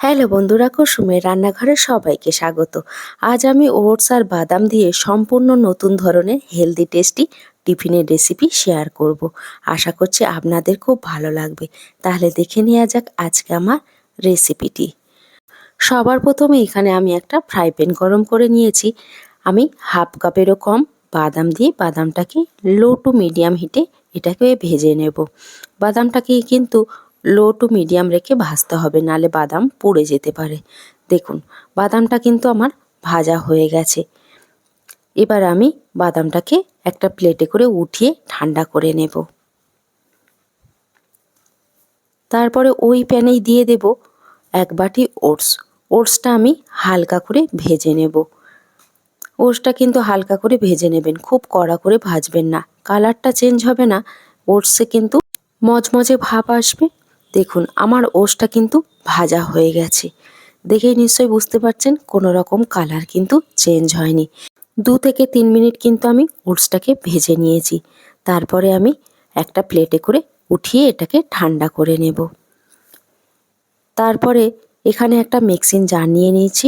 Hello বন্ধুরা, কুসুমের রান্নাঘরে সবাইকে স্বাগত। আজ আমি ওটস আর বাদাম দিয়ে সম্পূর্ণ নতুন ধরনের হেলদি টেস্টি টিফিনের রেসিপি শেয়ার করব। আশা করছি আপনাদের খুব ভালো লাগবে। তাহলে দেখে নেওয়া যাক আজকে আমার রেসিপিটি সবার প্রথমে এখানে আমি একটা ফ্রাই প্যান গরম করে নিয়েছি। আমি হাফ কাপেরও কম বাদাম দিয়ে বাদামটাকে লো টু মিডিয়াম হিটে এটাকে ভেজে নেব। বাদামটাকে কিন্তু লো টু মিডিয়াম রেখে ভাজতে হবে, নালে বাদাম পুড়ে যেতে পারে। দেখুন, বাদামটা কিন্তু আমার ভাজা হয়ে গেছে। এবার আমি বাদামটাকে একটা প্লেটে করে উঠিয়ে ঠান্ডা করে নেব। তারপরে ওই প্যানেই দিয়ে দেব এক বাটি ওটস। ওটসটা আমি হালকা করে ভেজে নেব। ওটসটা কিন্তু হালকা করে ভেজে নেবেন, খুব কড়া করে ভাজবেন না। কালারটা চেঞ্জ হবে না, ওটসে কিন্তু মজমজে ভাব আসবে। দেখুন, আমার ওসটা কিন্তু ভাজা হয়ে গেছে। দেখেই নিশ্চয়ই বুঝতে পারছেন, কোনো রকম কালার কিন্তু চেঞ্জ হয়নি। দু থেকে তিন মিনিট কিন্তু আমি ওটসটাকে ভেজে নিয়েছি। তারপরে আমি একটা প্লেটে করে উঠিয়ে এটাকে ঠান্ডা করে নেব। তারপরে এখানে একটা মিক্সিং জার নিয়ে নিয়েছি।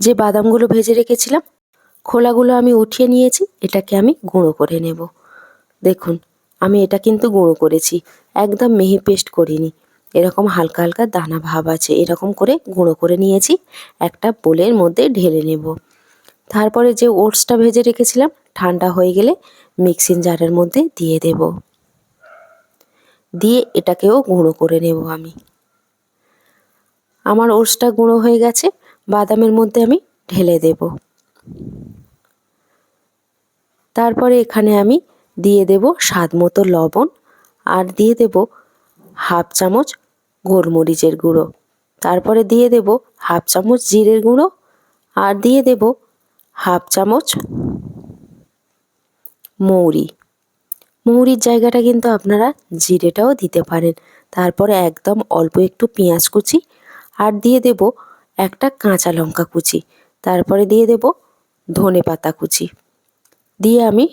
যে বাদামগুলো ভেজে রেখেছিলাম, খোলাগুলো আমি উঠিয়ে নিয়েছি, এটাকে আমি গুঁড়ো করে নেব। দেখুন, আমি এটা কিন্তু গুঁড়ো করেছি, একদম মিহি পেস্ট করিনি। এরকম হালকা হালকা দানা ভাব আছে, এরকম করে গুঁড়ো করে নিয়েছি, একটা বোলের মধ্যে ঢেলে নেব। তারপরে যে ওটসটা ভেজে রেখেছিলাম, ঠান্ডা হয়ে গেলে মিক্সিং জারের মধ্যে দিয়ে দেব। দিয়ে এটাকেও গুঁড়ো করে নেব আমি। আমার ওটসটা গুঁড়ো হয়ে গেছে, বাদামের মধ্যে আমি ঢেলে দেব। তারপরে এখানে আমি দিয়ে দেব স্বাদ মতো লবণ, আর দিয়ে দেব হাফ চামচ গোলমরিচের গুঁড়ো। তারপরে দিয়ে দেব হাফ চামচ জিরের গুঁড়ো আর দিয়ে দেব হাফ চামচ মৌরি। মৌরির জায়গাটা কিন্তু আপনারা জিরেটাও দিতে পারেন। তারপরে একদম অল্প একটু পেঁয়াজ কুচি আর দিয়ে দেব একটা কাঁচা লঙ্কা কুচি। তারপরে দিয়ে দেব ধনে পাতা কুচি। দিয়ে আমি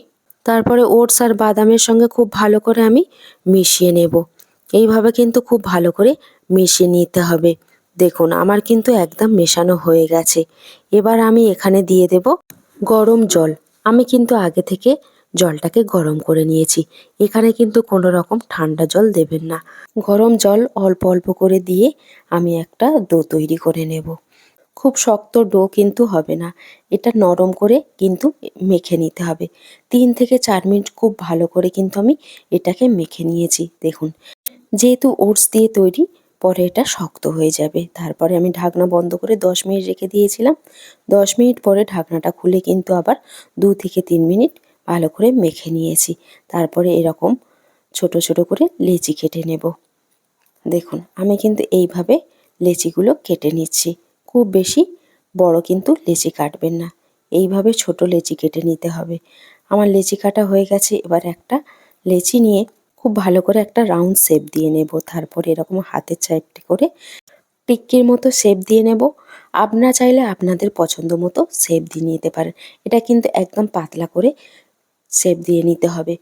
তারপরে ওটস আর বাদামের সঙ্গে খুব ভালো করে আমি মিশিয়ে নেব। এইভাবে কিন্তু খুব ভালো করে মিশিয়ে নিতে হবে। দেখুন, আমার কিন্তু একদম মেশানো হয়ে গেছে। এবার আমি এখানে দিয়ে দেব গরম জল। আমি কিন্তু আগে থেকে জলটাকে গরম করে নিয়েছি। এখানে কিন্তু কোনো রকম ঠান্ডা জল দেবেন না। গরম জল অল্প অল্প করে দিয়ে আমি একটা ডো তৈরি করে নেব। খুব শক্ত ডো কিন্তু হবে না। এটা নরম করে কিন্তু মেখে নিতে হবে। তিন থেকে চার মিনিট খুব ভালো করে কিন্তু আমি এটাকে মেখে নিয়েছি। দেখুন যেহেতু ওটস দিয়ে তৈরি, পরে এটা শক্ত হয়ে যাবে। তারপরে আমি ঢাকনা বন্ধ করে দশ মিনিট রেখে দিয়েছিলাম। দশ মিনিট পরে ঢাকনাটা খুলে কিন্তু আবার দু থেকে তিন মিনিট ভালো করে মেখে নিয়েছি। তারপরে এরকম ছোট ছোট করে লেচি কেটে নেব। দেখুন, আমি কিন্তু এইভাবে লেচিগুলো কেটে নিচ্ছি। খুব বেশি বড় কিন্তু লেচি কাটবেন না। এইভাবে ছোট লেচি কেটে নিতে হবে। আমার লেচি কাটা হয়ে গেছে, এবার একটা লেচি নিয়ে খুব ভালো করে একটা রাউন্ড শেপ দিয়ে নেব। তারপরে এরকম হাতের চাইপটি করে টিক্কির মতো শেপ দিয়ে নেব। আপনারা চাইলে আপনাদের পছন্দ মতো শেপ দিয়ে নিতে পারেন। এটা কিন্তু একদম পাতলা করে শেপ দিয়ে নিতে হবে।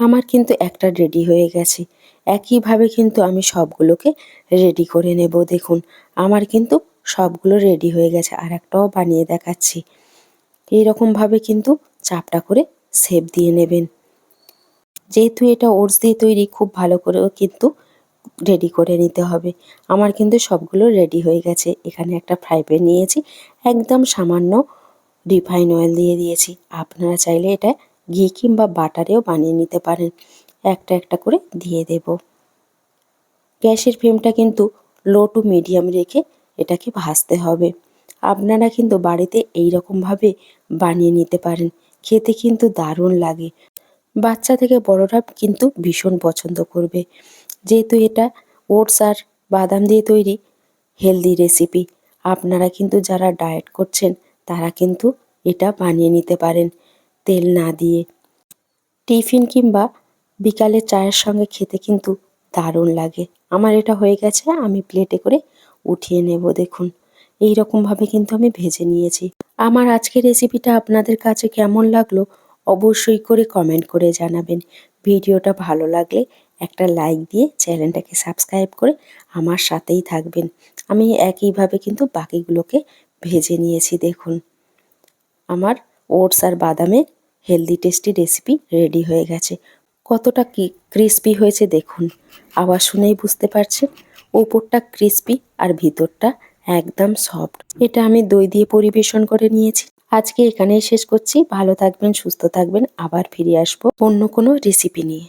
আমার কিন্তু একটা রেডি হয়ে গেছে। একইভাবে কিন্তু আমি সবগুলোকে রেডি করে নেব। দেখুন, আমার কিন্তু সবগুলো রেডি হয়ে গেছে। আর একটাও বানিয়ে দেখাচ্ছি। এইরকমভাবে কিন্তু চাপটা করে শেপ দিয়ে নেবেন। যেহেতু এটা ওটস দিয়ে তৈরি, খুব ভালো করেও কিন্তু রেডি করে নিতে হবে। আমার কিন্তু সবগুলো রেডি হয়ে গেছে। এখানে একটা ফ্রাই প্যান নিয়েছি, একদম সামান্য রিফাইন অয়েল দিয়ে দিয়েছি। আপনারা চাইলে এটা ঘি কিংবা বাটারেও বানিয়ে নিতে পারেন। একটা একটা করে দিয়ে দেব। গ্যাসের ফ্লেমটা কিন্তু লো টু মিডিয়াম রেখে এটাকে ভাজতে হবে। আপনারা কিন্তু বাড়িতে এই রকমভাবে বানিয়ে নিতে পারেন। খেতে কিন্তু দারুণ লাগে। বাচ্চা থেকে বড়রা কিন্তু ভীষণ পছন্দ করবে। যেহেতু এটা ওটস আর বাদাম দিয়ে তৈরি হেলদি রেসিপি আপনারা কিন্তু যারা ডায়েট করছেন, তারা কিন্তু এটা বানিয়ে নিতে পারেন তেল না দিয়ে। টিফিন কিংবা বিকালে চায়ের সঙ্গে খেতে কিন্তু দারুণ লাগে। আমার এটা হয়ে গেছে, আমি প্লেটে করে উঠিয়ে নেব, দেখুন। এই রকমভাবে কিন্তু আমি ভেজে নিয়েছি। আমার আজকের রেসিপিটা আপনাদের কাছে কেমন লাগল অবশ্যই করে কমেন্ট করে জানাবেন। ভিডিওটা ভালো লাগলে একটা লাইক দিয়ে চ্যানেলটাকে সাবস্ক্রাইব করে আমার সাথেই থাকবেন। আমি একইভাবে কিন্তু বাকিগুলোকে ভেজে নিয়েছি, দেখুন। আমার ওটস আর বাদামের হেলদি টেস্টি রেসিপি রেডি হয়ে গেছে। কতটা কি ক্রিস্পি হয়েছে, দেখুন। আবার শুনেই বুঝতে পারছেন? ওপরটা ক্রিস্পি আর ভিতরটা একদম সফট এটা আমি দই দিয়ে পরিবেশন করে নিয়েছি। আজকে এখানেই শেষ করছি। ভালো থাকবেন, সুস্থ থাকবেন। আবার ফিরে আসব অন্য কোনো রেসিপি নিয়ে।